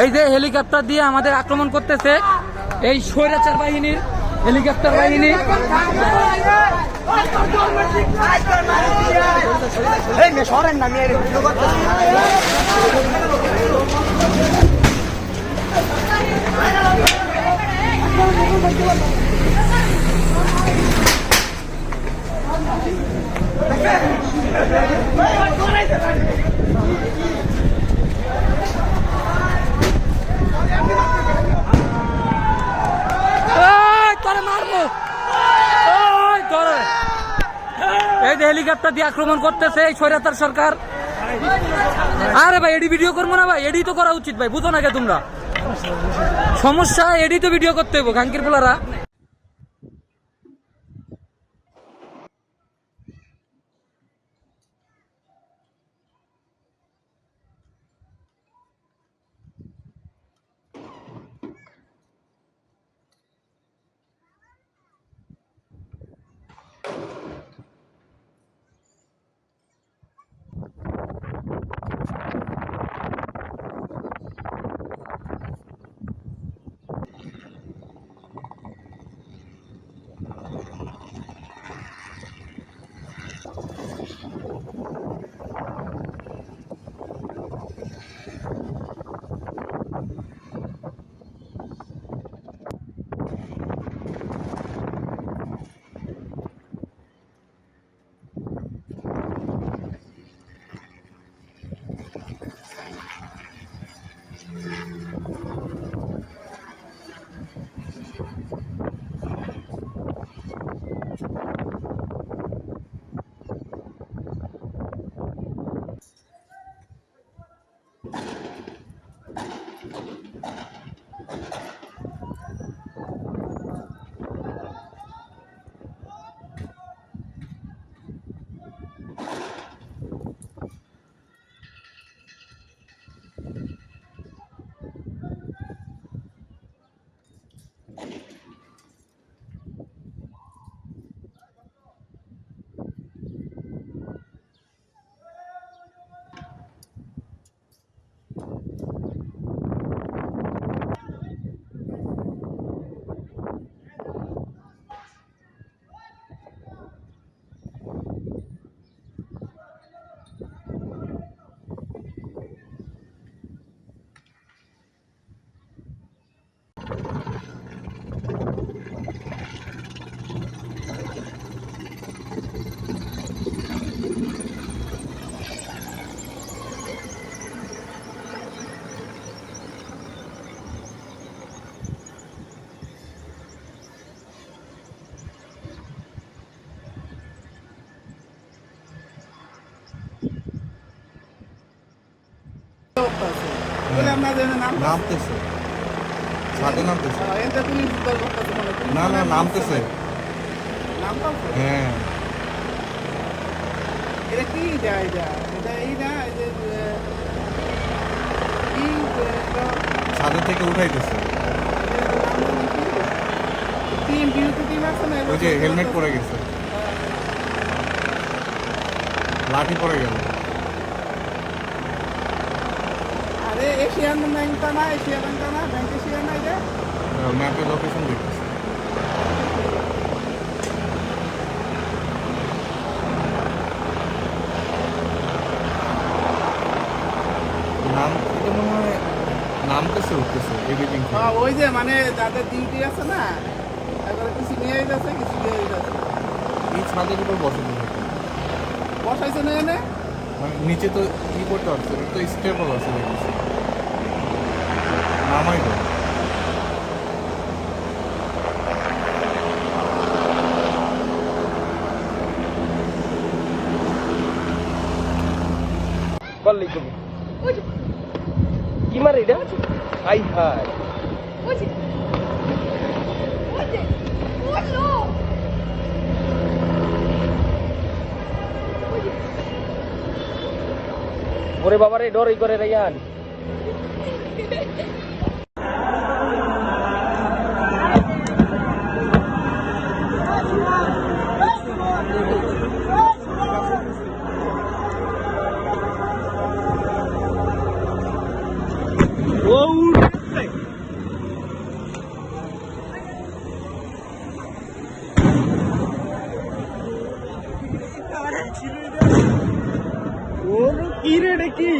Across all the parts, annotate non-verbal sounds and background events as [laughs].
এই যে হেলিকপ্টার দিয়ে আমাদের আক্রমণ করতেছে এই স্বৈরাচার বাহিনীর হেলিকপ্টার বাহিনী মেয়ে সরেন না মেয়ের ভিডিও করতেছি এই, তোরে মারবো এই, তোরে। এই যে হেলিকপ্টার দিয়ে আক্রমণ করতেছে এই স্বৈরাচার সরকার। আরে ভাই, এডি ভিডিও করব না ভাই? এডি তো করা উচিত ভাই, বুঝো না কে তোমরা। সমস্যা, এডি তো ভিডিও করতে হইব খাঙ্কির পোলারা। フフフ。নামতেছে। ছাদে নামতেছে। না না নামতেছে। হ্যাঁ। এটা কি যায় এটা এটা এই না এই যে আহ, কি এটা ছাদে থেকে উঠাইতেছে। ওই যে হেলমেট পরে গেছে। লাঠি পরে গেল আরে এশিয়ান ব্যাংকটা না এশিয়া ব্যাংকটা না ব্যাংক এশিয়া না এটা ম্যাপে লোকেশন দেখতেছে নাম এটা মনে হয় নামতেছে উঠতেছে এডিটিং ওই যে মানে যাদের ডিউটি আছে না এবারে কিছু নিয়ে যাচ্ছে কিছু নিয়ে যাচ্ছে এই ছাদের উপর বসাইছে না এনে নিচে তো ই করতে পারছে তো স্টেবল আছে দেখতেছি নামাই করলেই তুমি কি মারে এটা? Hi hi. ওরে বাবারে ডরই করে রাইয়ান [laughs] ওর কি রে এটা কি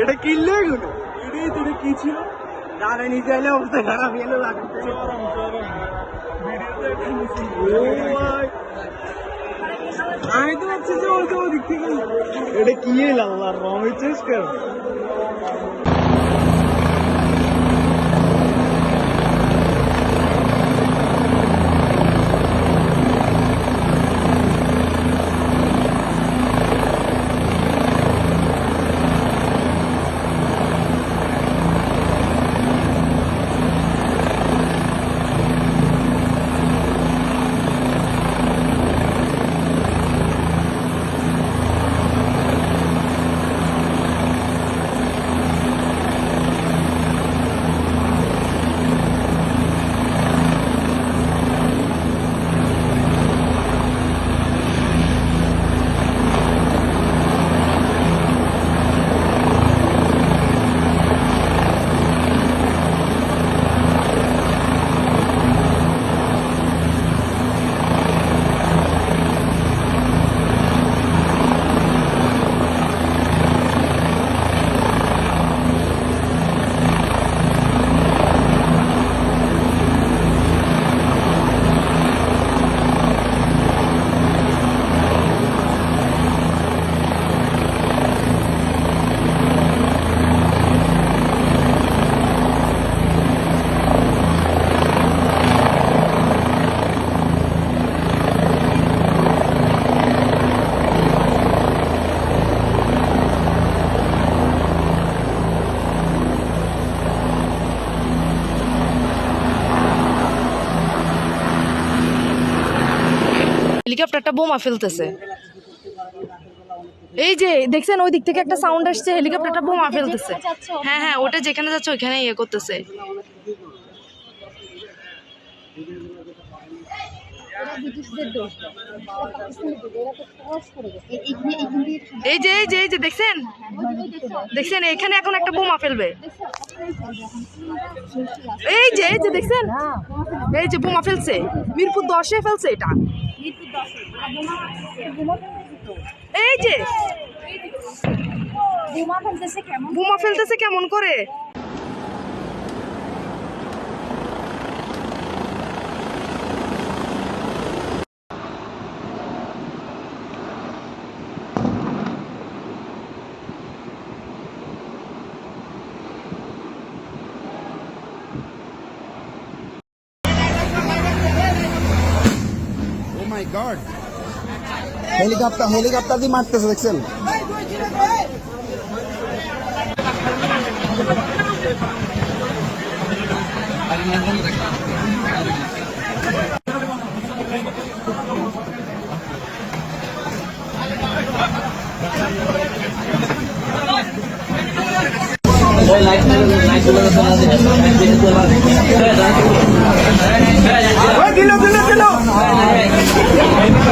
এটা কিনলে এগুলো এটাই তো এটা কি ছিল দাঁড়া নিচে এলে অবস্থা খারাপ এলো লাগছে আমি তো ভাবছি যে ওই তো ওদিক থেকে এটা কি এলাম আর রং হেলিকপ্টারটা বোমা ফেলতেছে। এই যে, দেখছেন, ওই দিক থেকে একটা সাউন্ড আসছে হেলিকপ্টারটা বোমা ফেলতেছে। হ্যাঁ হ্যাঁ ওটা যেখানে যাচ্ছে, ওইখানে ইয়ে করতেছে। এই যে এই যে এই যে, দেখছেন? দেখছেন, এখানে এখন একটা বোমা ফেলবে। এই যে এই যে, দেখছেন? এই যে, বোমা ফেলছে। মিরপুর দশে ফেলছে এটা। এই যে বোমা ফেলতেছে কেমন করে? হেলিকপ্টার হেলিকপ্টার দিয়ে মারতেছে দেখছেন দেখছেন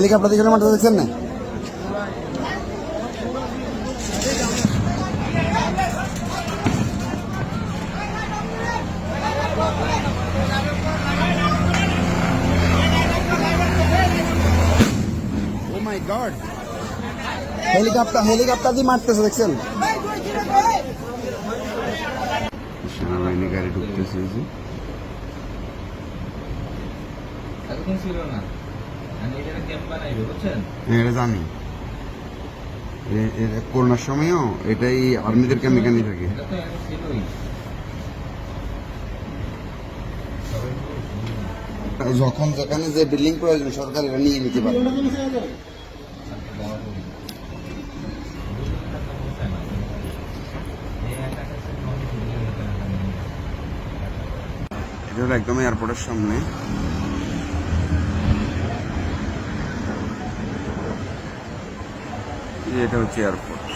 হেলিকপ্টার দিয়ে মারতেছে দেখছেন না? হেলিকপ্টার হেলিকপ্টার দিয়ে মারতেছে দেখছেন? সেনাবাহিনী গাড়ি ঢুকতেছে এতক্ষণ ছিল না। এটা জানি। করোনার সময়ও এটাই আর্মিদের ক্যাম্প এখানেই থাকে যখন যেখানে যে বিল্ডিং প্রয়োজন, সরকার এটা নিয়ে নিতে পারে। এটা হলো একদম এয়ারপোর্টের সামনে। এটা হচ্ছে এয়ারপোর্ট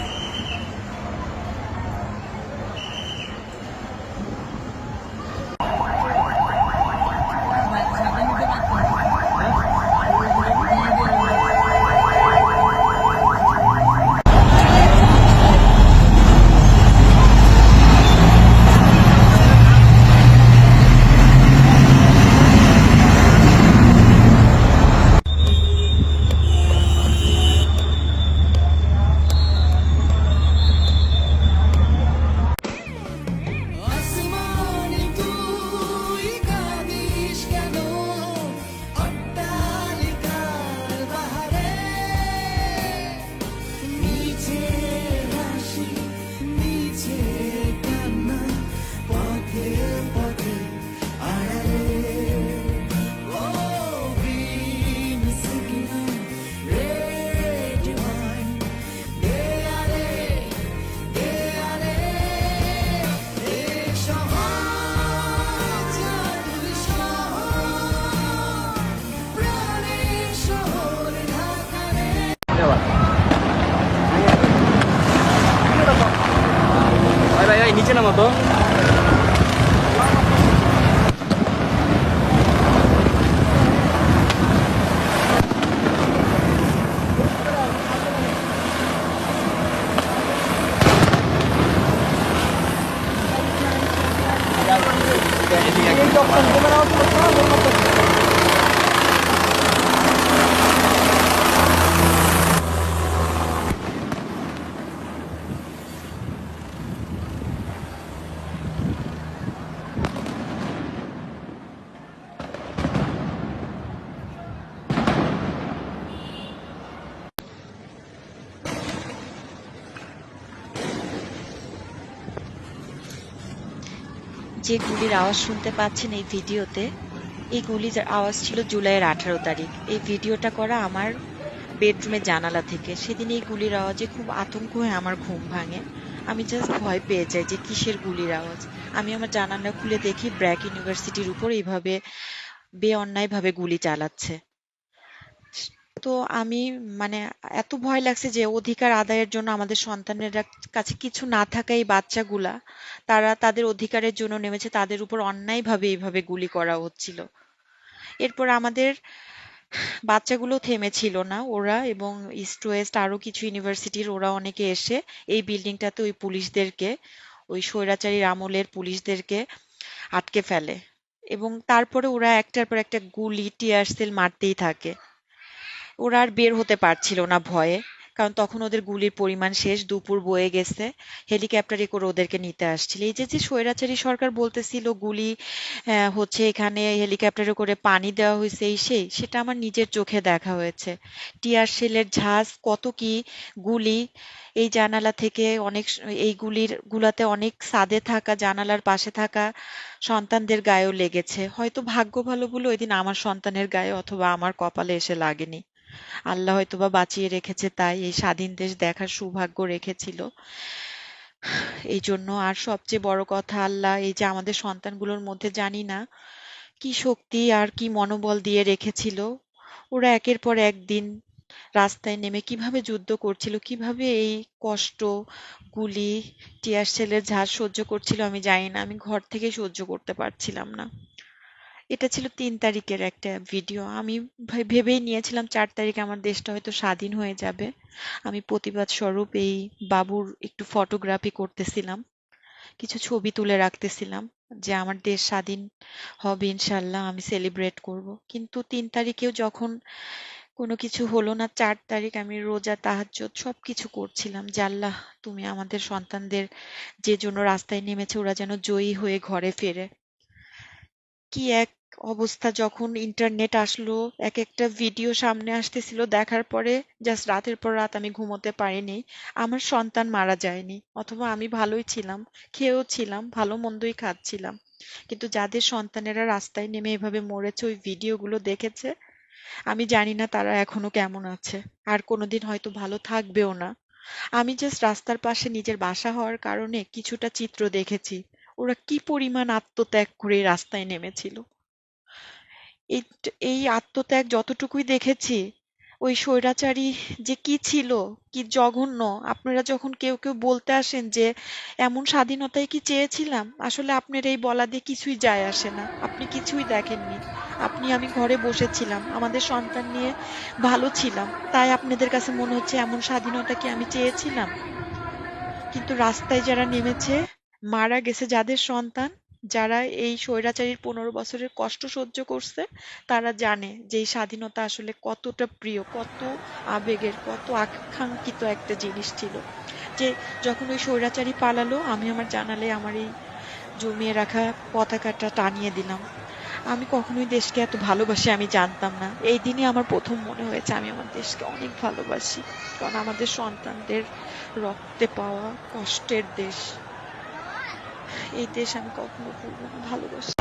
dokter gimana untuk যে গুলির আওয়াজ শুনতে পাচ্ছেন এই ভিডিওতে, এই গুলির আওয়াজ ছিল জুলাইয়ের আঠারো তারিখ। এই ভিডিওটা করা আমার বেডরুমে জানালা থেকে। সেদিন এই গুলির আওয়াজে খুব আতঙ্ক হয়ে আমার ঘুম ভাঙে। আমি জাস্ট ভয় পেয়ে যাই যে কিসের গুলির আওয়াজ। আমি আমার জানালা খুলে দেখি ব্র্যাক ইউনিভার্সিটির উপর এইভাবে বে অন্যায়ভাবে গুলি চালাচ্ছে। তো আমি মানে এত ভয় লাগছে যে অধিকার আদায়ের জন্য আমাদের সন্তানেরা কাছে কিছু না থাকা এই বাচ্চাগুলা। তারা তাদের অধিকারের জন্য নেমেছে, তাদের উপর অন্যায়ভাবে এইভাবে গুলি করা হচ্ছিল। এরপর আমাদের বাচ্চাগুলো থেমেছিল না ওরা এবং ইস্ট ওয়েস্ট আরও কিছু ইউনিভার্সিটির ওরা অনেকে এসে এই বিল্ডিংটাতে ওই পুলিশদেরকে, ওই স্বৈরাচারীর আমলের পুলিশদেরকে আটকে ফেলে। এবং তারপরে ওরা একটার পর একটা গুলি, টিয়ার সেল মারতেই থাকে। ওরা আর বের হতে পারছিল না ভয়ে, কারণ তখন ওদের গুলির পরিমাণ শেষ, দুপুর বয়ে গেছে। হেলিকপ্টারে করে ওদেরকে নিতে আসছিল। এই যে যে স্বৈরাচারী সরকার বলতেছিল গুলি হচ্ছে এখানে হেলিকপ্টারে করে পানি দেওয়া হয়েছে, এই সেই, সেটা আমার নিজের চোখে দেখা হয়েছে। টিয়ার শেলের ঝাঁজ, কত কি গুলি, এই জানালা থেকে অনেক এই গুলির গুলাতে অনেক ছাদে থাকা, জানালার পাশে থাকা সন্তানদের গায়েও লেগেছে। হয়তো ভাগ্য ভালো বলে ওই দিন আমার সন্তানের গায়ে অথবা আমার কপালে এসে লাগেনি। আল্লাহ হয়তোবা বাঁচিয়ে রেখেছে তাই এই স্বাধীন দেশ দেখার সৌভাগ্য রেখেছিল। এই জন্য আর সবচেয়ে বড় কথা আল্লাহ এই যে আমাদের সন্তানগুলোর মধ্যে জানি না কি শক্তি আর কি মনোবল দিয়ে রেখেছিল, ওরা একের পর একদিন রাস্তায় নেমে কীভাবে যুদ্ধ করছিল, কীভাবে এই কষ্ট, গুলি, টিয়ার সেলের ঝাঁজ সহ্য করছিল আমি জানি না, আমি ঘর থেকে সহ্য করতে পারছিলাম না। এটা ছিল তিন তারিখের একটা ভিডিও আমি ভেবেই নিয়েছিলাম চার তারিখে আমার দেশটা হয়তো স্বাধীন হয়ে যাবে। আমি প্রতিবাদ স্বরূপ এই বাবুর একটু ফটোগ্রাফি করতেছিলাম। কিছু ছবি তুলে রাখতেছিলাম যে আমার দেশ স্বাধীন হবে ইনশাল্লাহ আমি সেলিব্রেট করব। কিন্তু তিন তারিখেও যখন কোনো কিছু হলো না, চার তারিখ আমি রোজা, তাহাজ্জুদ সবকিছু করছিলাম যে আল্লাহ, তুমি আমাদের সন্তানদের যে জন্য রাস্তায় নেমেছে ওরা যেন জয়ী হয়ে ঘরে ফেরে। কি এক অবস্থা যখন ইন্টারনেট আসলো এক একটা ভিডিও সামনে আসতেছিল, দেখার পরে জাস্ট রাতের পর রাত আমি ঘুমোতে পারিনি। আমার সন্তান মারা যায়নি, অথবা আমি ভালোই ছিলাম, খেয়েও ছিলাম, ভালো মন্দই খাচ্ছিলাম। কিন্তু যাদের সন্তানেরা রাস্তায় নেমে এভাবে মরেছে, ওই ভিডিওগুলো দেখেছে, আমি জানি না তারা এখনও কেমন আছে। আর কোনোদিন হয়তো ভালো থাকবেও না। আমি জাস্ট রাস্তার পাশে নিজের বাসা হওয়ার কারণে কিছুটা চিত্র দেখেছি। ওরা কি পরিমাণ আত্মত্যাগ করে রাস্তায় নেমেছিল। এই আত্মত্যাগ যতটুকুই দেখেছি, ওই স্বৈরাচারী যে কি ছিল, কি জঘন্য, আপনারা যখন কেউ কেউ বলতে আসেন যে, এমন স্বাধীনতায় কি চেয়েছিলাম? আসলে আপনার এই বলা দিয়ে কিছুই যায় আসে না। আপনি কিছুই দেখেননি। আপনি, আমি ঘরে বসেছিলাম, আমাদের সন্তান নিয়ে ভালো ছিলাম, তাই আপনাদের কাছে মনে হচ্ছে এমন স্বাধীনতা কি আমি চেয়েছিলাম? কিন্তু রাস্তায় যারা নেমেছে, মারা গেছে যাদের সন্তান যারা এই স্বৈরাচারীর পনেরো বছরের কষ্ট সহ্য করছে, তারা জানে যে এই স্বাধীনতা আসলে কতটা প্রিয়, কত আবেগের, কত আকাঙ্ক্ষিত একটা জিনিস ছিল। যে যখন ওই স্বৈরাচারী পালালো, আমি আমার জানালে আমার এই জমিয়ে রাখা পতাকাটা টানিয়ে দিলাম। আমি কখনোই দেশকে এত ভালোবাসি আমি জানতাম না। এই দিনে আমার প্রথম মনে হয়েছে আমি আমার দেশকে অনেক ভালোবাসি। কারণ আমাদের সন্তানদের রক্তে পাওয়া কষ্টের দেশ। এই দেশ আমি কখনো ভুলবো না ভালোবাসি।